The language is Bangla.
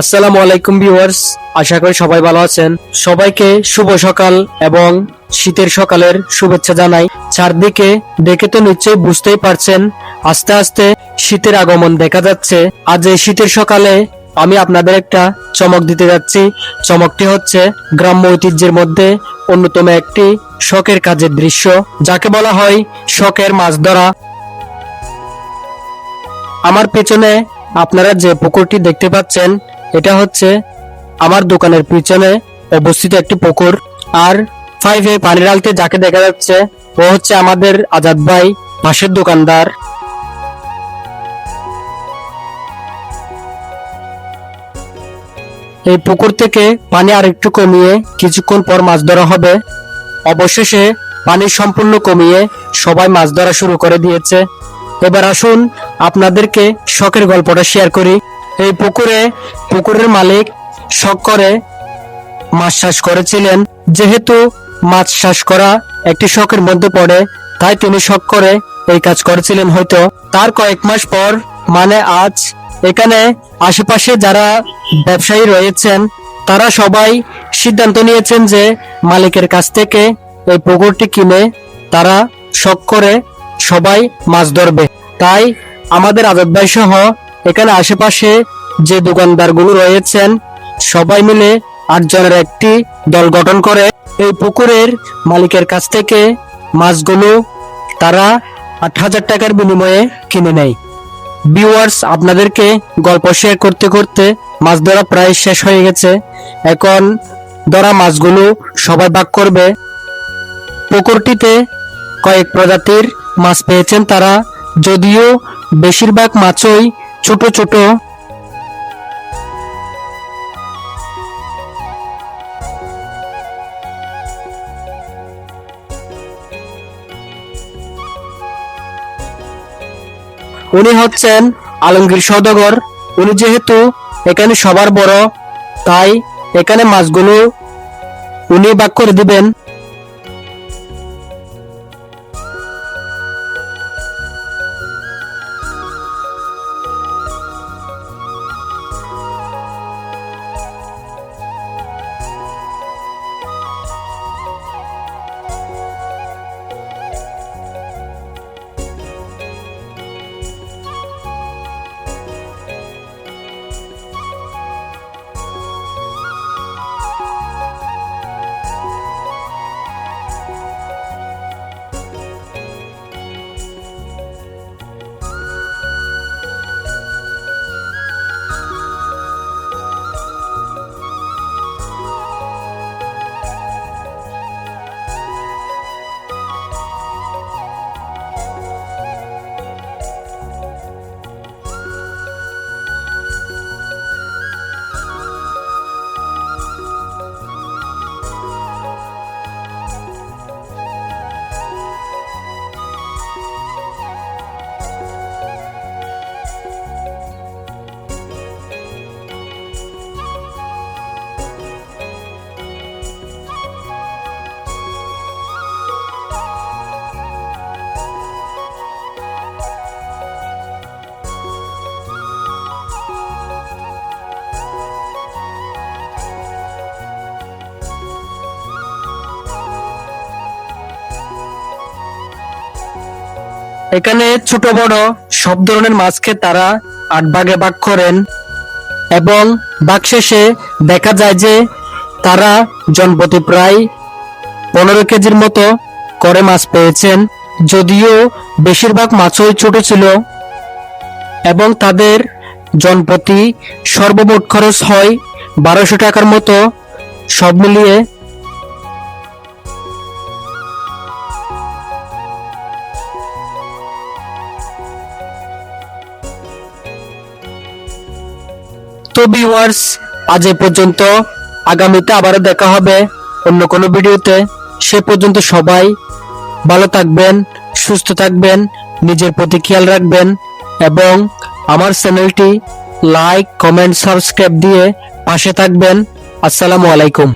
আসসালামু আলাইকুম ভিউয়ার্স, আশা করি সবাই ভালো আছেন। সবাইকে শুভ সকাল এবং শীতের সকালের শুভেচ্ছা জানাই। চারদিকে দেখে তো নিশ্চয়ই বুঝতেই পারছেন, আস্তে আস্তে শীতের আগমন দেখা যাচ্ছে। আজ এই শীতের সকালে আমি আপনাদের একটা চমক দিতে যাচ্ছি। চমকটি হচ্ছে গ্রাম্য ঐতিহ্যের মধ্যে অন্যতম একটি শখের কাজের দৃশ্য, যাকে বলা হয় শখের মাছ ধরা। আমার পেছনে আপনারা যে পুকুরটি দেখতে পাচ্ছেন এটা হচ্ছে আমার দোকানের পিছনে অবস্থিত একটি পুকুর। আর ফাইভে পানি ঢালতে যাকে দেখা যাচ্ছে, ও হচ্ছে আমাদের আজাদ ভাই, পাশের দোকানদার। এই পুকুর থেকে পানি আরেকটু কমিয়ে কিছুক্ষণ পর মাছ ধরা হবে। অবশেষে পানি সম্পূর্ণ কমিয়ে সবাই মাছ ধরা শুরু করে দিয়েছে। এবার আসুন আপনাদেরকে শখের গল্পটা শেয়ার করি। এই পুকুরে, পুকুরের মালিক শখ করে মাছ চাষ করেছিলেন। যেহেতু মাছ চাষ করা একটি শখের মধ্যে পড়ে, তাই তিনি শখ করে এই কাজ করেছিলেন হয়তো। তার কয়েক মাস পর মানে আজ, এখানে আশেপাশে যারা ব্যবসায়ী রয়েছেন, তারা সবাই সিদ্ধান্ত নিয়েছেন যে মালিকের কাছ থেকে এই পুকুরটি কিনে তারা শখ করে সবাই মাছ ধরবে। তাই আমাদের আজাদ ভাই সহ এখানে আশেপাশে যে দোকানদারগুলো রয়েছেন, সবাই মিলে আটজনের একটি দল গঠন করে। এই পুকুরের মালিকের কাছ থেকে মাছগুলো তারা আট হাজার টাকার বিনিময়ে কিনে নেয়। ভিউয়ার্স, আপনাদেরকে গল্প শেয়ার করতে করতে মাছ ধরা প্রায় শেষ হয়ে গেছে। এখন ধরা মাছগুলো সবাই ভাগ করবে। পুকুরটিতে কয়েক প্রজাতির মাছ পেয়েছেন তারা। যদিও বেশিরভাগ মাছই ছোট ছোট। উনি হচ্ছেন আলমগীর সদগর। উনি যেহেতু এখানে সবার বড়, তাই এখানে মাছগুলো উনি বাক করে দিবেন। এখানে ছোট বড় সব ধরনের মাছকে তারা আট ভাগে ভাগ করেন এবং ভাগ শেষে দেখা যায় যে তারা জনপ্রতি প্রায় পনেরো কেজির মতো করে মাছ পেয়েছেন। যদিও বেশিরভাগ মাছই ছোট ছিল এবং তাদের জনপ্রতি সর্বমোট খরচ হয় বারোশো টাকার মতো। সব মিলিয়ে তো ভিউয়ার্স আজ এ পর্যন্ত। আগামীতে আবারও দেখা হবে অন্য কোনো ভিডিওতে। সে পর্যন্ত সবাই ভালো থাকবেন, সুস্থ থাকবেন, নিজের প্রতি খেয়াল রাখবেন এবং আমার চ্যানেলটি লাইক কমেন্ট সাবস্ক্রাইব দিয়ে পাশে থাকবেন। আসসালামু আলাইকুম।